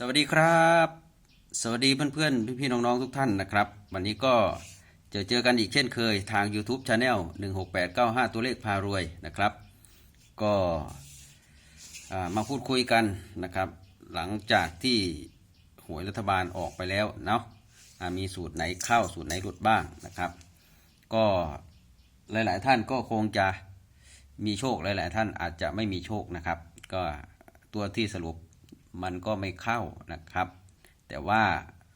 สวัสดีครับ สวัสดีเพื่อนๆ พี่ๆ น้องๆ ทุกท่านนะครับ วันนี้ก็เจอเจอกันอีกเช่นเคยทาง YouTube Channel 16895 ตัวเลขพารวยนะครับ ก็มาพูดคุยกันนะครับ หลังจากที่หวยรัฐบาลออกไปแล้วเนาะมีสูตรไหนเข้าสูตรไหนหลุดบ้างนะครับ ก็หลายๆท่านก็คงจะมีโชคหลาย ๆ ท่านอาจจะไม่มีโชคนะครับ ก็ตัวที่สรุป มันก็ไม่เข้านะครับ แต่ว่า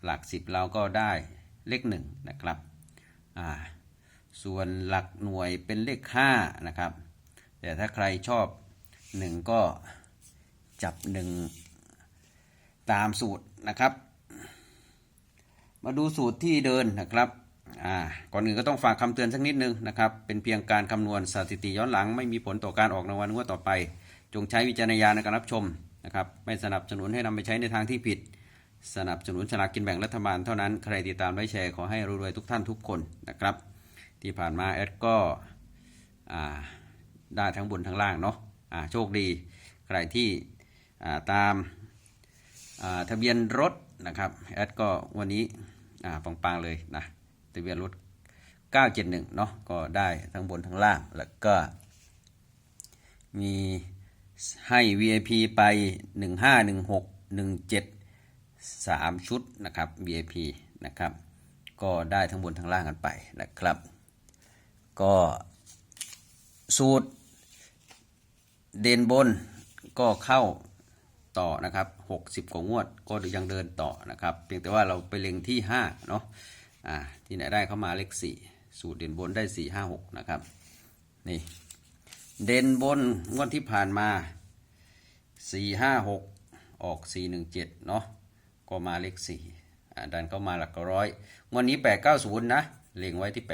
หลักสิบเราก็ได้เลขหนึ่งนะครับส่วนหลักหน่วยเป็นเลขห้านะครับ แต่ถ้าใครชอบหนึ่งก็จับหนึ่งตามสูตรนะครับ มาดูสูตรที่เดินนะครับก่อนอื่นก็ต้องฝากคำเตือนสักนิดนึงนะครับ เป็นเพียงการคำนวณสถิติย้อนหลัง ไม่มีผลต่อการออกรางวัลงวดต่อไป จงใช้วิจารณญาณในการรับชม นะครับไม่สนับสนุนให้นำไปใช้ในทางที่ผิด สนับสนุนฉลากกินแบ่งรัฐบาลเท่านั้นใครติดตามไว้แชร์ขอให้รวยๆทุกท่านทุกคนนะครับ ที่ผ่านมาแอดก็ได้ทั้งบนทั้งล่างเนาะโชคดีใครที่าตามาทะเบียนรถนะครับแอดก็วันนี้ปังๆเลยนะทะเบียนรถ 971 เนาะก็ได้ทั้งบนทั้งล่าง แล้วก็มี ให้ VIP ไป 1516 17 3 ชุดนะครับ VIP นะครับ ก็ได้ทั้งบนทั้งล่างกันไปนะครับ ก็สูตรเด่นบนก็เข้าต่อนะครับ 60 กว่างวด ก็ยังเดินต่อนะครับ เพียงแต่ว่าเราไปเล็งที่ 5 เนาะอ่าที่ไหนได้เข้ามาเลข 4 สูตรเด่นบนได้ 4 5 6 นะครับ นี่ เด่นบนงวดที่ผ่านมา4 5 6ออก4 1 7เนาะก็มาเลข4อ่ดันเข้ามาหลักร้อยงวดนี้890นะเล็งไว้ที่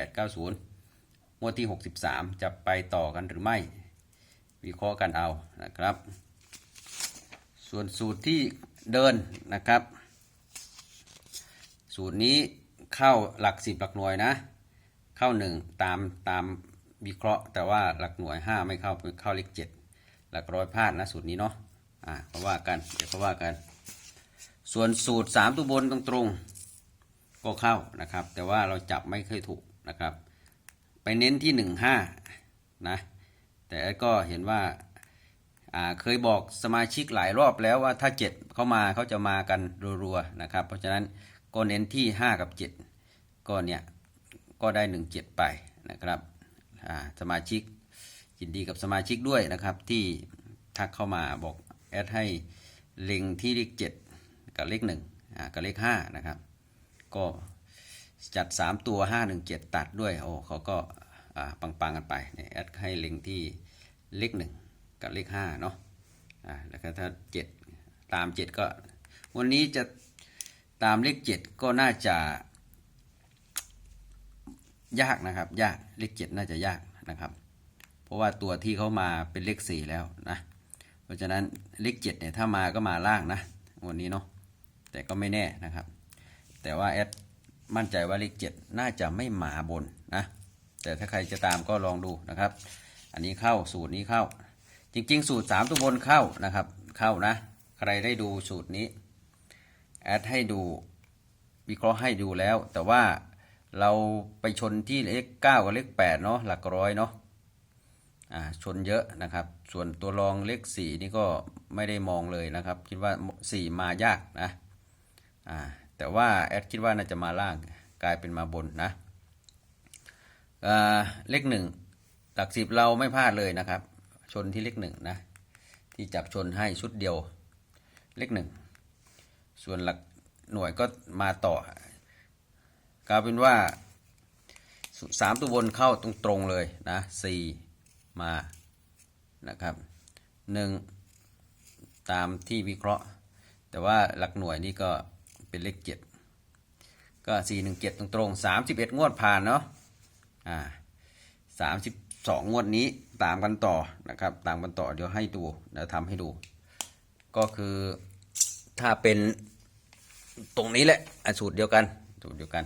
890งวดที่63จะไปต่อกันหรือไม่ วิเคราะห์กันเอานะครับ ส่วนสูตรที่เดินนะครับ สูตรนี้เข้าหลักสิบหลักหน่วยนะ เข้าหนึ่งตามตาม วิเคราะห์ แต่ว่าหลักหน่วยห้าไม่เข้าเข้าเลขเจ็ดหลักร้อยพลาดนะสูตรนี้เนาะอ่าก็ว่ากันเดี๋ยวก็ว่ากัน ส่วนสูตรสามตัวบนตรงตรงๆก็เข้านะครับ แต่ว่าเราจับไม่เคยถูกนะครับ ไปเน้นที่หนึ่งห้านะ แต่ก็เห็นว่าอ่าเคยบอกสมาชิกหลายรอบแล้วว่าถ้า 7 เข้ามาเขาจะมากันรัวๆนะครับ เพราะฉะนั้นก็เน้นที่ 5 กับ 7 ก็เนี่ย ก็ได้ 1 7 ไปนะครับ สมาชิกยินดีกับสมาชิกด้วยนะครับ ที่ทักเข้ามาบอกแอดให้เล็งที่เลข7กับเลข1อ่ากับเลข5นะครับ ก็จัด 3 ตัว 5 1 7 ตัดด้วยโอ้เขาก็ปังๆกันไปเนี่ยแอดให้เล็งที่เลข 1 กับเลข5เนาะอ่าแล้วก็ถ้า 7 ตาม 7 ก็ วันนี้จะตามเลข 7 ก็น่าจะ ยากนะครับ ยากเลข7น่าจะยากนะครับ เพราะว่าตัวที่เขามาเป็นเลข4แล้วนะ เพราะฉะนั้นเลข7เนี่ยถ้ามาก็มาล่างนะวันนี้เนาะแต่ก็ไม่แน่นะครับ แต่ว่าแอดมั่นใจว่าเลข7น่าจะไม่มาบนนะแต่ถ้าใครจะตามก็ลองดูนะครับ อันนี้เข้าสูตรนี้เข้า จริง ๆ สูตร3ตัวบนเข้านะครับ เข้านะ ใครได้ดูสูตรนี้แอดให้ดูวิเคราะห์ให้ดูแล้ว แต่ว่า เราไปชนที่เลข9กับเลข8เนาะหลักร้อยเนาะอ่าชนเยอะนะครับ ส่วนตัวรองเลข4นี่ก็ไม่ได้มองเลยนะครับ คิดว่า 4 มายากนะอ่าแต่ว่าแอดคิดว่าน่าจะมาล่างกลายเป็นมาบนนะอ่าเลขหนึ่งหลักสิบเราไม่พลาดเลยนะครับ ชนที่เลขหนึ่งนะที่จับชนให้ชุดเดียวเลขหนึ่งส่วนหลักหน่วยก็มาต่อ กลายเป็นว่าสามตัวบนเข้าตรงๆเลยนะสี่มานะครับหนึ่งตามที่วิเคราะห์ แต่ว่าหลักหน่วยนี่ก็เป็นเลขเจ็ดก็สี่หนึ่งเจ็ดตรงๆสามสิบเอ็ดงวดผ่านเนาะอ่าสามสิบสองงวดนี้ตามกันต่อนะครับตามกันต่อเดี๋ยวให้ดูเดี๋ยวทำให้ดู ก็คือถ้าเป็นตรงนี้แหละอะสูตรเดียวกันสูตรเดียวกัน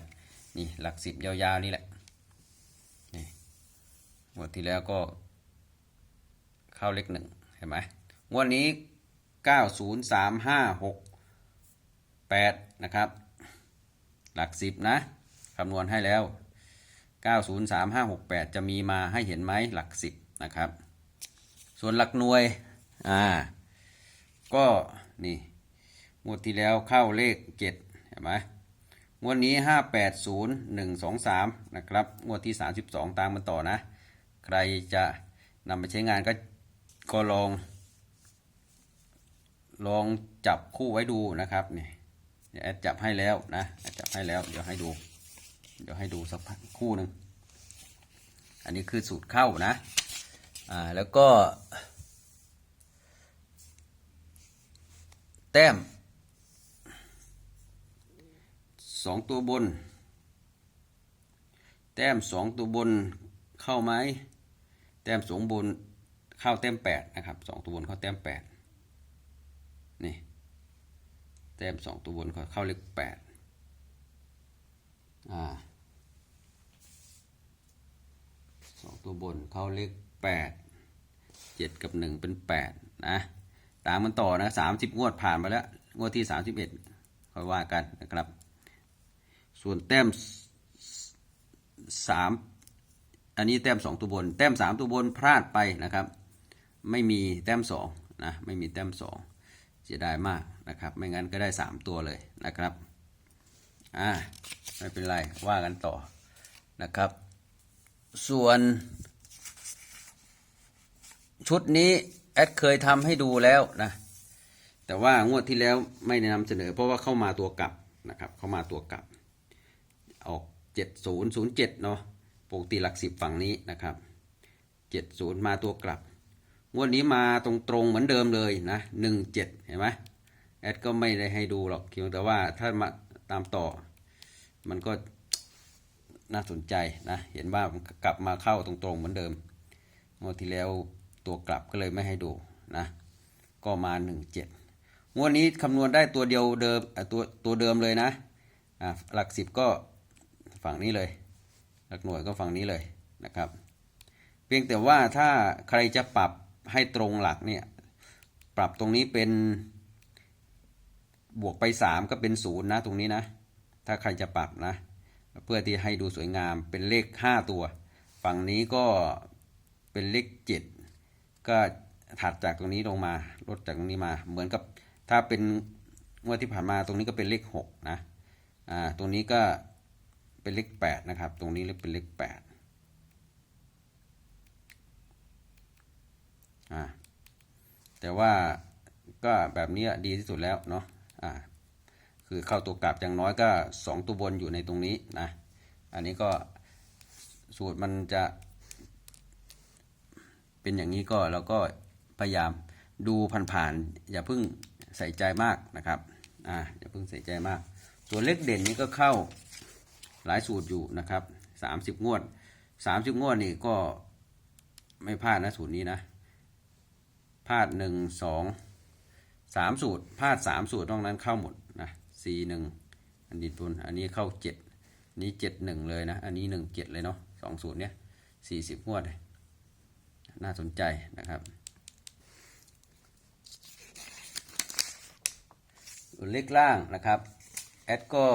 นี่หลักสิบยาวๆนี่แหละนี่งวดที่แล้วก็ เข้าเลขหนึ่งเห็นไหมงวดนี้เก้าศูนย์สามห้าหกแปดนะครับ หลักสิบนะคำนวณให้แล้ว 903568 จะมีมาให้เห็นไหมหลักสิบนะครับ ส่วนหลักหน่วย อ่า ก็นี่งวดที่แล้วเข้าเลข 7 เห็นไหม งวดนี้ 580123 นะครับ งวดที่ 32 ตามมันต่อนะ ใครจะนำไปใช้งานก็ก็ลอง ลองจับคู่ไว้ดูนะครับนี่เดี๋ยวแอดจับให้แล้วนะแอดจับให้แล้ว เดี๋ยวให้ดู เดี๋ยวให้ดูสักพักคู่หนึ่งอันนี้คือสูตรเข้านะ อ่า แล้วก็ แต้ม สองตัวบน แต้มสองตัวบนเข้าไหมแต้มสองบนเข้าแต้มแปดนะครับสองตัวบนเข้าแต้มแปดนี่แต้มสองตัวบนเข้าเลขแปดอ่าสองตัวบนเข้าเลขแปดเจ็ดกับหนึ่งเป็นแปดนะตามมันต่อนะสามสิบงวดผ่านมาแล้ว งวดที่สามสิบเอ็ดค่อยว่ากันนะครับ ส่วนแต้มสามอันนี้แต้มสองตัวบน แต้มสามตัวบนพลาดไปนะครับ ไม่มีแต้มสองนะไม่มีแต้มสองเสียดายมากนะครับ ไม่งั้นก็ได้สามตัวเลยนะครับอ่าไม่เป็นไรว่ากันต่อนะครับ ส่วนชุดนี้แอดเคยทำให้ดูแล้วนะแต่ว่างวดที่แล้วไม่ได้นำเสนอเพราะว่าเข้ามาตัวกลับนะครับ เข้ามาตัวกลับ ออก 7007 เนาะปกติหลักสิบฝั่งนี้นะครับ 70 มาตัวกลับ งวดนี้มาตรงๆเหมือนเดิมเลยนะ 17 เห็นไหมแอดก็ไม่ได้ให้ดูหรอกเพียงแต่ว่าถ้ามาตามต่อ มันก็น่าสนใจนะ เห็นว่ากลับมาเข้าตรงๆเหมือนเดิมงวดที่แล้วตัวกลับก็เลยไม่ให้ดูนะ ก็มาหนึ่งเจ็ดงวดนี้คำนวณได้ตัวเดียวเดิมตัวตัวเดิมเลยนะ หลักสิบก็ ฝั่งนี้เลย หลักหน่วยก็ฝั่งนี้เลยนะครับ เพียงแต่ว่าถ้าใครจะปรับให้ตรงหลักเนี่ยปรับตรงนี้เป็นบวกไปสามก็เป็นศูนย์นะตรงนี้นะ ถ้าใครจะปรับนะ เพื่อที่ให้ดูสวยงามเป็นเลข 5 ตัว ฝั่งนี้ก็เป็นเลข 7 ก็ถัดจากตรงนี้ลงมาลดจากตรงนี้มา เหมือนกับถ้าเป็นงวดที่ผ่านมาตรงนี้ก็เป็นเลข6นะอ่าตรงนี้ก็ เป็นเลข8นะครับ ตรงนี้เป็นเลข8อ่าแต่ว่าก็แบบนี้ดีที่สุดแล้วเนาะอ่าคือเข้าตัวกลับอย่างน้อยก็ 2 ตัวบนอยู่ในตรงนี้นะ อันนี้ก็สูตรมันจะ เป็นอย่างนี้ก็เราก็พยายามดูผ่านๆอย่าเพิ่งใส่ใจมากนะครับ อ่าอย่าเพิ่งใส่ใจมาก ส่วนเลขเด่นนี้ก็เข้า หลายสูตรอยู่นะครับ30งวด30งวดนี่ก็ไม่พลาดนะสูตรนี้นะพลาดหนึ่งสองสามสูตรพลาดสามสูตรตรงนั้นเข้าหมดนะสี่หนึ่งอันนี้ตุนอันนี้เข้าเจ็ดนี้เจ็ดหนึ่งเลยนะ อันนี้หนึ่งเจ็ดเลยเนาะสองสูตรเนี้ยสี่สิบงวด น่าสนใจนะครับเลขล่างนะครับ แอดก็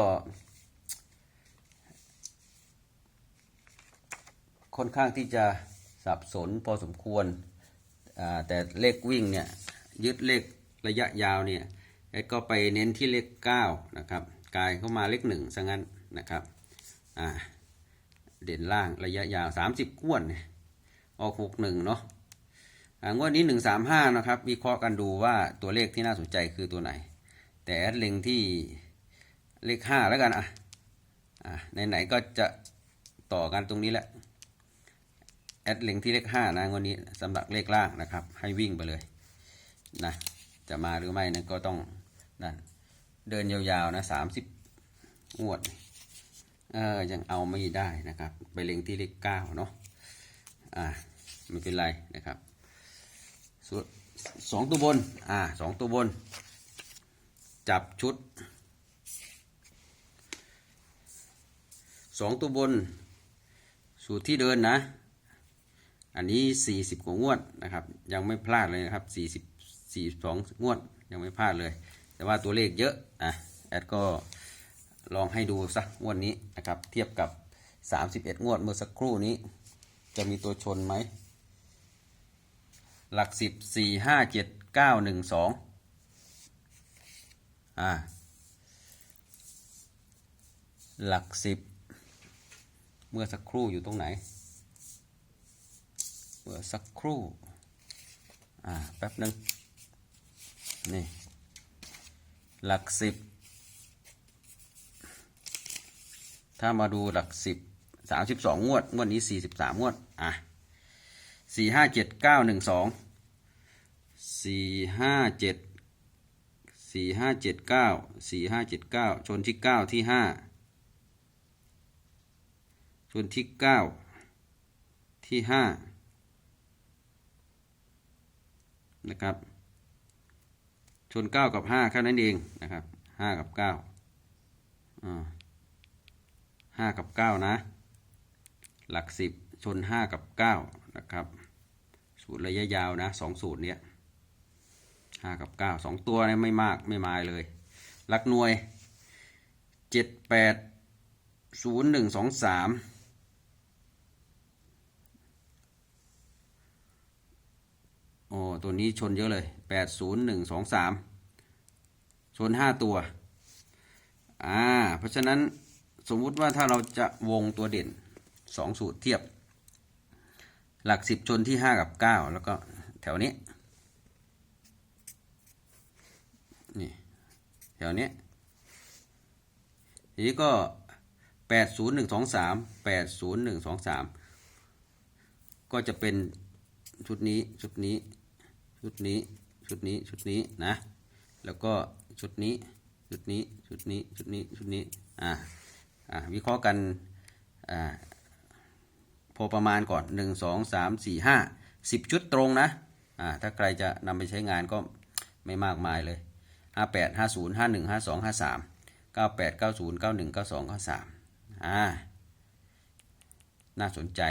ค่อนข้างที่จะสับสนพอสมควร แต่เลขวิ่งเนี่ยยึดเลขระยะยาวเนี่ยแอดก็ไปเน้นที่เลข9นะครับกลายเข้ามาเลข1ซะงั้นนะครับเด่นล่างระยะยาว 30ก้วนออก 61เนาะงวดนี้ 135นะครับวิเคราะห์กันดูว่าตัวเลขที่น่าสนใจคือตัวไหน แต่แอดเล็งที่เลข 5 แล้วกันอะอ่าไหนๆก็จะต่อกันตรงนี้แหละ แอดเล็งที่เลขห้านะวันนี้สำหรับเลขล่างนะครับ ให้วิ่งไปเลยนะจะมาหรือไม่นะก็ต้องนั่นเดินยาวๆนะสามสิบงวดเออยังเอาไม่ได้นะครับ ไปเล็งที่เลขเก้าเนาะอ่าไม่เป็นไรนะครับส่วนสองตัวบนอ่าสองตัวบน จับชุดสองตัวบน สูตรที่เดินนะ อันนี้ 40 กว่างวดนะครับ ยังไม่พลาดเลยนะครับ 40 42 งวดยังไม่พลาดเลย แต่ว่าตัวเลขเยอะอะแอดก็ลองให้ดูสักงวดนี้นะครับ เทียบกับ 31 งวดเมื่อสักครู่นี้ จะมีตัวชนไหม หลักสิบสี่ห้าเจ็ดเก้าหนึ่งสองอ่าหลักสิบเมื่อสักครู่อยู่ตรงไหน เมื่อสักครู่ อ่า แป๊บหนึ่งนี่ หลักสิบ ถ้ามาดูหลักสิบสามสิบสองงวด งวดนี้สี่สิบสามงวด อะสี่ห้าเจ็ดเก้าหนึ่งสองสี่ห้าเจ็ดสี่ห้าเจ็ดเก้าสี่ห้าเจ็ดเก้าชนที่เก้าที่ห้าชนที่เก้าที่ห้า นะครับ ชน 9 กับ 5 แค่นั้นเองนะครับ 5 กับ 9อ่ากับ 9 นะ หลัก 10 ชน 5 กับ 9 นะครับ สูตรระยะยาวนะสองสูตรเนี้ย5กับ 9 2 ตัวเนี่ยไม่มากไม่มายเลย หลักหน่วย 7 8 0 1 2 3 โอ้ตัวนี้ชนเยอะเลยแปดศูนย์หนึ่งสองสามชนห้าตัว อ่า เพราะฉะนั้นสมมุติว่าถ้าเราจะวงตัวเด่นสองสูตรเทียบ หลักสิบชนที่ห้ากับเก้าแล้วก็แถวนี้ นี่ แถวนี้ทีนี้ก็แปดศูนย์หนึ่งสองสามแปดศูนย์หนึ่งสองสามก็จะเป็นชุดนี้ ชุดนี้ ชุดนี้ชุดนี้ชุดนี้นะ แล้วก็ชุดนี้ชุดนี้ชุดนี้ชุดนี้ชุดนี้อ่าอ่าวิเคราะห์กันอ่าพอประมาณก่อนหนึ่งสองสามสี่ห้าสิบชุดตรงนะอ่าถ้าใครจะนำไปใช้งานก็ไม่มากมายเลยห้าแปดห้าศูนย์ห้าหนึ่งห้าสองห้าสามเก้าแปดเก้าศูนย์เก้าหนึ่งเก้าสองเก้าสามอ่าน่าสนใจ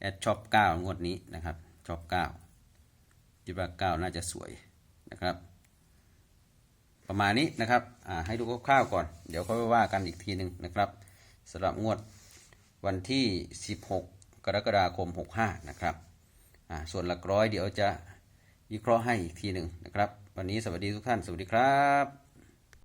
แอดชอบเก้างวดนี้นะครับชอบเก้า คิดว่าเก้าน่าจะสวยนะครับ ประมาณนี้นะครับให้ดูคร่าวๆก่อน เดี๋ยวค่อยว่ากันอีกทีหนึ่งนะครับสำหรับงวดวันที่ 16 กรกฎาคม 65 นะครับส่วนหลักร้อยเดี๋ยวจะวิเคราะห์ให้อีกทีหนึ่งนะครับ วันนี้สวัสดีทุกท่าน สวัสดีครับ